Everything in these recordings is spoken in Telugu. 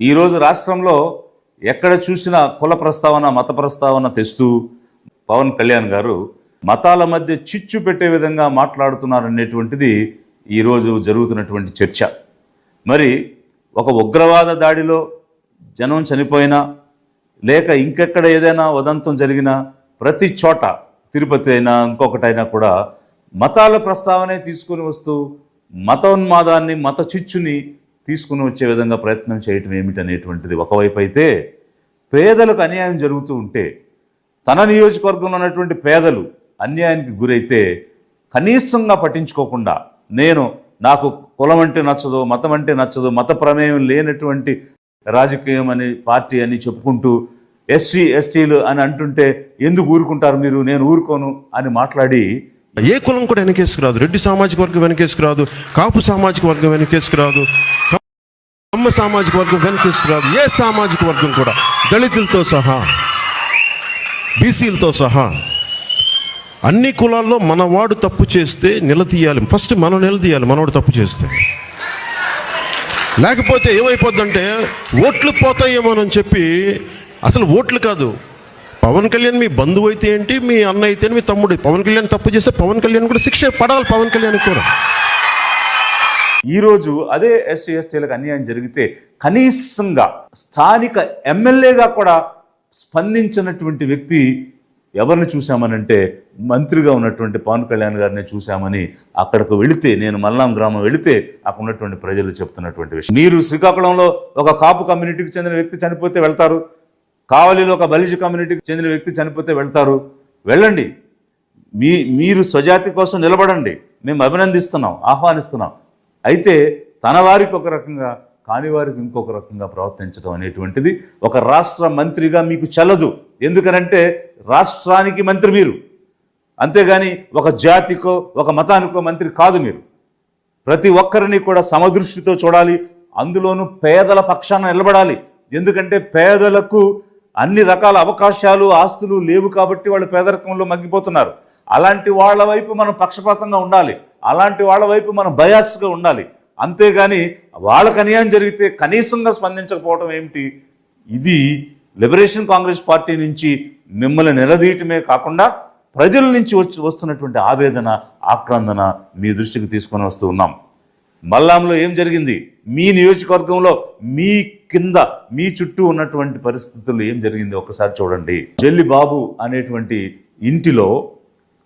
ఈరోజు రాష్ట్రంలో ఎక్కడ చూసినా కుల ప్రస్తావన మత ప్రస్తావన తెస్తూ పవన్ కళ్యాణ్ గారు మతాల మధ్య చిచ్చు పెట్టే విధంగా మాట్లాడుతున్నారనేటువంటిది ఈరోజు జరుగుతున్నటువంటి చర్చ. మరి ఒక ఉగ్రవాద దాడిలో జనం చనిపోయినా లేక ఇంకెక్కడ ఏదైనా ఉదంతం జరిగినా ప్రతి చోట తిరుపతి అయినా ఇంకొకటైనా కూడా మతాల ప్రస్తావనే తీసుకొని వస్తూ మతోన్మాదాన్ని మత చిచ్చుని తీసుకుని వచ్చే విధంగా ప్రయత్నం చేయటం ఏమిటనేటువంటిది ఒకవైపు అయితే పేదలకు అన్యాయం జరుగుతూ ఉంటే తన నియోజకవర్గంలో ఉన్నటువంటి పేదలు అన్యాయానికి గురైతే కనీసంగా పట్టించుకోకుండా నేను నాకు కులం అంటే నచ్చదు మతం అంటే నచ్చదు మత ప్రమేయం లేనటువంటి రాజకీయం అని పార్టీ అని చెప్పుకుంటూ ఎస్సీ ఎస్టీలు అని అంటుంటే ఎందుకు ఊరుకుంటారు మీరు? నేను ఊరుకోను అని మాట్లాడి ఏ కులం కూడా వెనకేసుకురాదు. రెడ్డి సామాజిక వర్గం వెనకేసుకురాదు. కాపు సామాజిక వర్గం వెనకేసుకురాదు. అమ్మ సామాజిక వర్గం వెనకేసుకురాదు ఏ సామాజిక వర్గం కూడా దళితులతో సహా బీసీలతో సహా అన్ని కులాల్లో మనవాడు తప్పు చేస్తే నిలదీయాలి. ఫస్ట్ మనం నిలదీయాలి మనవాడు తప్పు చేస్తే. లేకపోతే ఏమైపోద్దంటే ఓట్లు పోతాయేమోనని చెప్పి అసలు ఓట్లు కాదు. పవన్ కళ్యాణ్ మీ బంధువు అయితే ఏంటి మీ అన్న అయితే మీ తమ్ముడు పవన్ కళ్యాణ్ తప్పు చేస్తే పవన్ కళ్యాణ్ కూడా శిక్ష పడాలి పవన్ కళ్యాణ్ కూడా. ఈరోజు అదే ఎస్సీ ఎస్టీలకు అన్యాయం జరిగితే కనీసంగా స్థానిక ఎమ్మెల్యేగా కూడా స్పందించినటువంటి వ్యక్తి ఎవరిని చూశామనంటే మంత్రిగా ఉన్నటువంటి పవన్ కళ్యాణ్ గారిని చూశామని అక్కడికి వెళితే నేను మల్లాం గ్రామం వెళితే అక్కడ ఉన్నటువంటి ప్రజలు చెప్తున్నటువంటి విషయం. మీరు శ్రీకాకుళంలో ఒక కాపు కమ్యూనిటీకి చెందిన వ్యక్తి చనిపోతే వెళ్తారు. కావలిలో ఒక బలిజ కమ్యూనిటీకి చెందిన వ్యక్తి చనిపోతే వెళ్తారు. వెళ్ళండి. మీ మీరు స్వజాతి కోసం నిలబడండి. మేము అభినందిస్తున్నాం ఆహ్వానిస్తున్నాం. అయితే తన వారికి ఒక రకంగా కాని వారికి ఇంకొక రకంగా ప్రవర్తించడం అనేటువంటిది ఒక రాష్ట్ర మంత్రిగా మీకు చల్లదు. ఎందుకనంటే రాష్ట్రానికి మంత్రి మీరు. అంతేగాని ఒక జాతికో ఒక మతానికో మంత్రి కాదు మీరు. ప్రతి ఒక్కరిని కూడా సమదృష్టితో చూడాలి. అందులోనూ పేదల పక్షాన నిలబడాలి. ఎందుకంటే పేదలకు అన్ని రకాల అవకాశాలు ఆస్తులు లేవు కాబట్టి వాళ్ళు పేదరికంలో మగ్గిపోతున్నారు. అలాంటి వాళ్ళ వైపు మనం పక్షపాతంగా ఉండాలి. అలాంటి వాళ్ళ వైపు మనం బయాస్గా ఉండాలి. అంతేగాని వాళ్ళకు అన్యాయం జరిగితే కనీసంగా స్పందించకపోవడం ఏమిటి? ఇది లిబరేషన్ కాంగ్రెస్ పార్టీ నుంచి మిమ్మల్ని నిలదీయటమే కాకుండా ప్రజల నుంచి వచ్చి వస్తున్నటువంటి ఆవేదన ఆక్రందన మీ దృష్టికి తీసుకొని వస్తూ ఉన్నాం. మల్లాంలో ఏం జరిగింది? మీ నియోజకవర్గంలో మీ కింద మీ చుట్టూ ఉన్నటువంటి పరిస్థితుల్లో ఏం జరిగింది? ఒకసారి చూడండి. జల్లి బాబు అనేటువంటి ఇంటిలో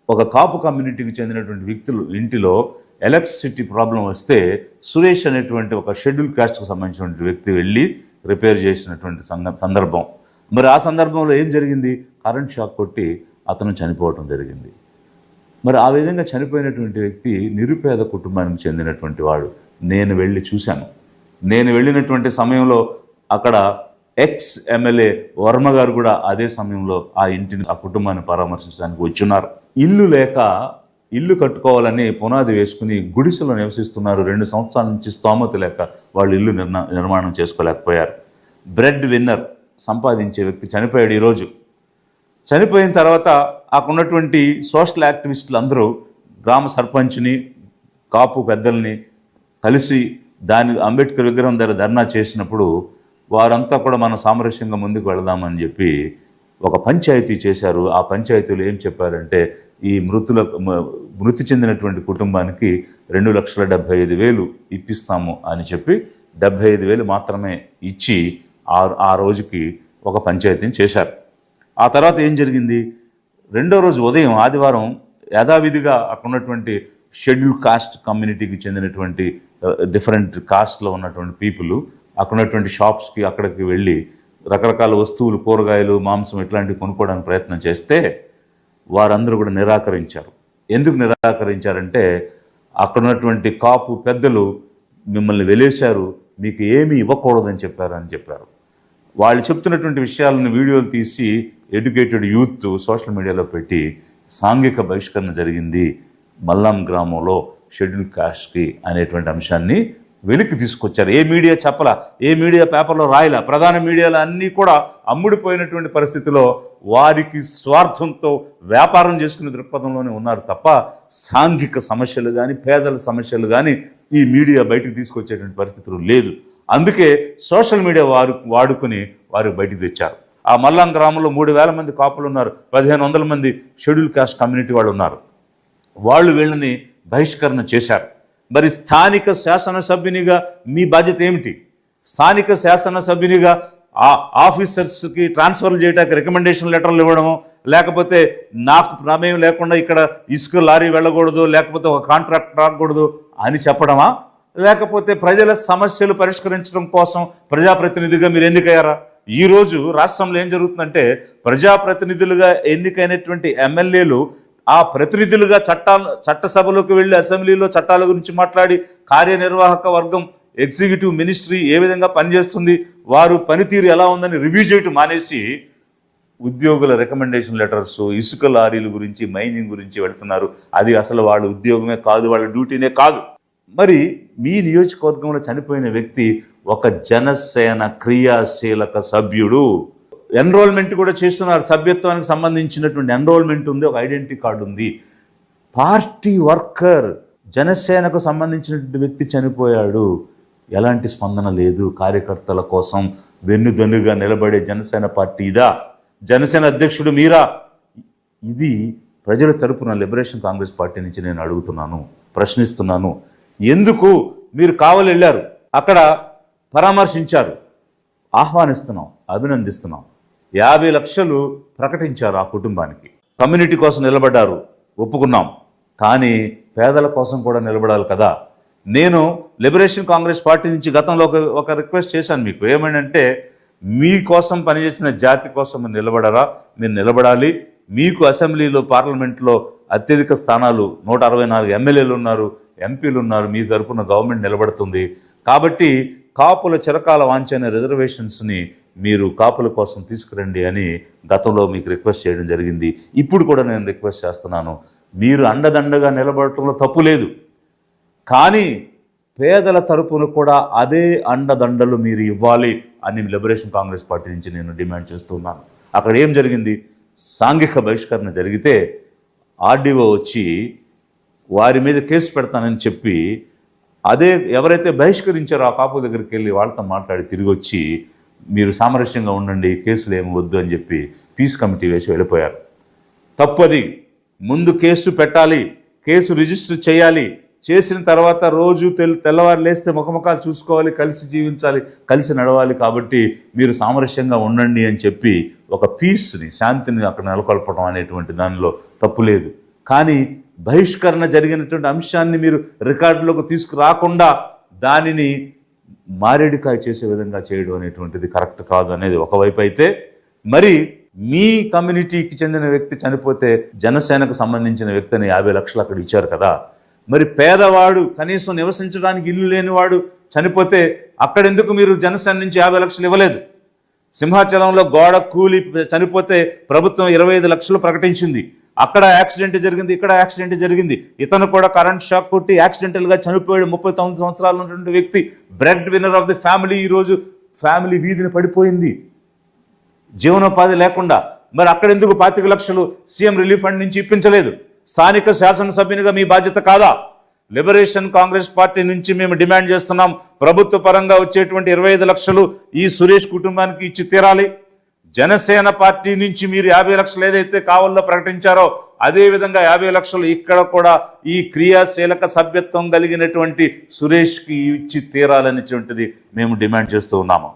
ఒక కాపు కమ్యూనిటీకి చెందినటువంటి వ్యక్తులు ఇంటిలో ఎలక్ట్రిసిటీ ప్రాబ్లం వస్తే సురేష్ అనేటువంటి ఒక షెడ్యూల్ క్యాస్ట్కు సంబంధించినటువంటి వ్యక్తి వెళ్ళి రిపేర్ చేసినటువంటి సందర్భం. మరి ఆ సందర్భంలో ఏం జరిగింది? కరెంట్ షాక్ కొట్టి అతను చనిపోవటం జరిగింది. మరి ఆ విధంగా చనిపోయినటువంటి వ్యక్తి నిరుపేద కుటుంబానికి చెందినటువంటి వాడు. నేను వెళ్ళి చూశాను. నేను వెళ్ళినటువంటి సమయంలో అక్కడ ఎక్స్ ఎమ్మెల్యే వర్మ గారు కూడా అదే సమయంలో ఆ ఇంటిని ఆ కుటుంబాన్ని పరామర్శించడానికి వచ్చున్నారు ఇల్లు లేక ఇల్లు కట్టుకోవాలని పునాది వేసుకుని గుడిసెలో నివసిస్తున్నారు. రెండు సంవత్సరాల నుంచి స్తోమత లేక వాళ్ళు ఇల్లు నిర్మా నిర్మాణం చేసుకోలేకపోయారు. బ్రెడ్ విన్నర్ సంపాదించే వ్యక్తి చనిపోయాడు ఈరోజు. చనిపోయిన తర్వాత అక్కడున్నటువంటి సోషల్ యాక్టివిస్టులు అందరూ గ్రామ సర్పంచ్ని కాపు పెద్దల్ని కలిసి దాని అంబేద్కర్ విగ్రహం దగ్గర ధర్నా చేసినప్పుడు వారంతా కూడా మనం సామరస్యంగా ముందుకు వెళదామని చెప్పి ఒక పంచాయతీ చేశారు. ఆ పంచాయతీలో ఏం చెప్పారంటే ఈ మృతుల మృతి చెందినటువంటి కుటుంబానికి రెండు లక్షల డెబ్బై ఐదు వేలు ఇప్పిస్తాము అని చెప్పి డెబ్బై ఐదు వేలు మాత్రమే ఇచ్చి ఆ ఆ రోజుకి ఒక పంచాయతీని చేశారు. ఆ తర్వాత ఏం జరిగింది? రెండో రోజు ఉదయం ఆదివారం యథావిధిగా అక్కడ ఉన్నటువంటి షెడ్యూల్ కాస్ట్ కమ్యూనిటీకి చెందినటువంటి డిఫరెంట్ కాస్ట్లో ఉన్నటువంటి పీపుల్ అక్కడ ఉన్నటువంటి షాప్స్కి అక్కడికి వెళ్ళి రకరకాల వస్తువులు కూరగాయలు మాంసం ఇట్లాంటివి కొనుక్కోవడానికి ప్రయత్నం చేస్తే వారందరూ కూడా నిరాకరించారు. ఎందుకు నిరాకరించారంటే అక్కడ ఉన్నటువంటి కాపు పెద్దలు మిమ్మల్ని వెలేశారు మీకు ఏమీ ఇవ్వకూడదని చెప్పారు అని చెప్పారు. వాళ్ళు చెప్తున్నటువంటి విషయాలను వీడియోలు తీసి ఎడ్యుకేటెడ్ యూత్ సోషల్ మీడియాలో పెట్టి సాంఘిక బహిష్కరణ జరిగింది మల్లాం గ్రామంలో షెడ్యూల్ కాస్ట్కి అనేటువంటి అంశాన్ని వెలికి తీసుకొచ్చారు. ఏ మీడియా చెప్పలా ఏ మీడియా పేపర్లో రాయలా ప్రధాన మీడియాలో అన్నీ కూడా అమ్ముడిపోయినటువంటి పరిస్థితిలో వారికి స్వార్థంతో వ్యాపారం చేసుకునే దృక్పథంలోనే ఉన్నారు తప్ప సాంఘిక సమస్యలు కానీ పేదల సమస్యలు కానీ ఈ మీడియా బయటకు తీసుకొచ్చేటువంటి పరిస్థితులు లేదు. అందుకే సోషల్ మీడియా వారు వాడుకుని వారు బయటికి తెచ్చారు. ఆ మల్లాం గ్రామంలో మూడు వేల మంది కాపులు ఉన్నారు పదిహేను వందల మంది షెడ్యూల్ కాస్ట్ కమ్యూనిటీ వాళ్ళు ఉన్నారు. వాళ్ళు వీళ్ళని బహిష్కరణ చేశారు. మరి స్థానిక శాసనసభ్యునిగా మీ బాధ్యత ఏమిటి? స్థానిక శాసనసభ్యునిగా ఆ ఆఫీసర్స్కి ట్రాన్స్ఫర్ చేయడానికి రికమెండేషన్ లెటర్లు ఇవ్వడము లేకపోతే నాకు ప్రమేయం లేకుండా ఇక్కడ ఇసుక లారీ వెళ్ళకూడదు లేకపోతే ఒక కాంట్రాక్ట్ రాకూడదు అని చెప్పడమా? లేకపోతే ప్రజల సమస్యలు పరిష్కరించడం కోసం ప్రజాప్రతినిధిగా మీరు ఎన్నికయ్యారా? ఈరోజు రాష్ట్రంలో ఏం జరుగుతుందంటే ప్రజాప్రతినిధులుగా ఎన్నికైనటువంటి ఎమ్మెల్యేలు ఆ ప్రతినిధులుగా చట్టాలు చట్టసభలోకి వెళ్ళి అసెంబ్లీలో చట్టాల గురించి మాట్లాడి కార్యనిర్వాహక వర్గం ఎగ్జిక్యూటివ్ మినిస్ట్రీ ఏ విధంగా పనిచేస్తుంది వారు పనితీరు ఎలా ఉందని రివ్యూ చేయటం మానేసి ఉద్యోగుల రికమెండేషన్ లెటర్స్ ఇసుక లారీల గురించి మైనింగ్ గురించి పెడుతున్నారు. అది అసలు వాళ్ళ ఉద్యోగమే కాదు వాళ్ళ డ్యూటీనే కాదు. మరి మీ నియోజకవర్గంలో చనిపోయిన వ్యక్తి ఒక జనసేన క్రియాశీలక సభ్యుడు. ఎన్రోల్మెంట్ కూడా చేస్తున్నారు. సభ్యత్వానికి సంబంధించినటువంటి ఎన్రోల్మెంట్ ఉంది. ఒక ఐడెంటిటీ కార్డు ఉంది. పార్టీ వర్కర్ జనసేనకు సంబంధించినటువంటి వ్యక్తి చనిపోయాడు. ఎలాంటి స్పందన లేదు. కార్యకర్తల కోసం వెన్నుదన్నుగా నిలబడే జనసేన పార్టీ ఇదా? జనసేన అధ్యక్షుడు మీరా? ఇది ప్రజల తరపున లిబరేషన్ కాంగ్రెస్ పార్టీ నుంచి నేను అడుగుతున్నాను ప్రశ్నిస్తున్నాను. ఎందుకు మీరు కావలి వెళ్ళారు అక్కడ పరామర్శించారు. ఆహ్వానిస్తున్నాం అభినందిస్తున్నాం. యాభై లక్షలు ప్రకటించారు ఆ కుటుంబానికి. కమ్యూనిటీ కోసం నిలబడ్డారు. ఒప్పుకున్నాం. కానీ పేదల కోసం కూడా నిలబడాలి కదా. నేను లిబరేషన్ కాంగ్రెస్ పార్టీ నుంచి గతంలో ఒక ఒక రిక్వెస్ట్ చేశాను మీకు. ఏమైందంటే మీకోసం పనిచేసిన జాతి కోసం నిలబడరా. మీరు నిలబడాలి. మీకు అసెంబ్లీలో పార్లమెంట్లో అత్యధిక స్థానాలు నూట అరవై నాలుగు ఎమ్మెల్యేలు ఉన్నారు ఎంపీలు ఉన్నారు మీ తరపున గవర్నమెంట్ నిలబడుతుంది. కాబట్టి కాపుల చిరకాల వాంఛైన రిజర్వేషన్స్ని మీరు కాపుల కోసం తీసుకురండి అని గతంలో మీకు రిక్వెస్ట్ చేయడం జరిగింది. ఇప్పుడు కూడా నేను రిక్వెస్ట్ చేస్తున్నాను. మీరు అండదండగా నిలబడటంలో తప్పు లేదు. కానీ పేదల తరపున కూడా అదే అండదండలు మీరు ఇవ్వాలి అని లిబరేషన్ కాంగ్రెస్ పార్టీ నుంచి నేను డిమాండ్ చేస్తున్నాను. అక్కడ ఏం జరిగింది? సాంఘిక బహిష్కరణ జరిగితే ఆర్డీఓ వచ్చి వారి మీద కేసు పెడతానని చెప్పి అదే ఎవరైతే బహిష్కరించారో ఆ కాపు దగ్గరికి వెళ్ళి వాళ్ళతో మాట్లాడి తిరిగి వచ్చి మీరు సామరస్యంగా ఉండండి కేసులు ఏమి వద్దు అని చెప్పి పీస్ కమిటీ వేసి వెళ్ళిపోయారు. తప్పది. ముందు కేసు పెట్టాలి కేసు రిజిస్టర్ చేయాలి. చేసిన తర్వాత రోజు తెల్ తెల్లవారు లేస్తే ముఖముఖాలు చూసుకోవాలి కలిసి జీవించాలి కలిసి నడవాలి కాబట్టి మీరు సామరస్యంగా ఉండండి అని చెప్పి ఒక పీస్ని శాంతిని అక్కడ నెలకొల్పడం అనేటువంటి దానిలో తప్పు లేదు. కానీ బహిష్కరణ జరిగినటువంటి అంశాన్ని మీరు రికార్డులోకి తీసుకురాకుండా దానిని మారేడుకాయ చేసే విధంగా చేయడం అనేటువంటిది కరెక్ట్ కాదు అనేది ఒకవైపు అయితే మరి మీ కమ్యూనిటీకి చెందిన వ్యక్తి చనిపోతే జనసేనకు సంబంధించిన వ్యక్తిని యాభై లక్షలు అక్కడ ఇచ్చారు కదా. మరి పేదవాడు కనీసం నివసించడానికి ఇల్లు లేనివాడు చనిపోతే అక్కడెందుకు మీరు జనసేన నుంచి యాభై లక్షలు ఇవ్వలేదు? సింహాచలంలో గోడ కూలి చనిపోతే ప్రభుత్వం ఇరవై ఐదు లక్షలు ప్రకటించింది. అక్కడ యాక్సిడెంట్ జరిగింది ఇక్కడ యాక్సిడెంట్ జరిగింది. ఇతను కూడా కరెంట్ షాక్ కొట్టి యాక్సిడెంటల్గా చనిపోయాడు. ముప్పై తొమ్మిది సంవత్సరాలు ఉన్నటువంటి వ్యక్తి. Breadwinner of the family ఈరోజు ఫ్యామిలీ వీధిని పడిపోయింది. జీవనోపాధి లేకుండా. మరి అక్కడ ఎందుకు పాతిక లక్షలు సీఎం రిలీఫ్ ఫండ్ నుంచి ఇప్పించలేదు? స్థానిక శాసనసభ్యునిగా మీ బాధ్యత కాదా? లిబరేషన్ కాంగ్రెస్ పార్టీ నుంచి మేము డిమాండ్ చేస్తున్నాం. ప్రభుత్వ పరంగా వచ్చేటువంటి ఇరవై ఐదు లక్షలు ఈ సురేష్ కుటుంబానికి ఇచ్చి తీరాలి. జనసేన పార్టీ నుంచి మీరు యాభై లక్షలు ఏదైతే కావాలో ప్రకటించారో అదే విధంగా యాభై లక్షలు ఇక్కడ కూడా ఈ క్రియాశీలక సభ్యత్వం కలిగినటువంటి సురేష్కి ఇచ్చి తీరాలనేటువంటిది మేము డిమాండ్ చేస్తూ ఉన్నాము.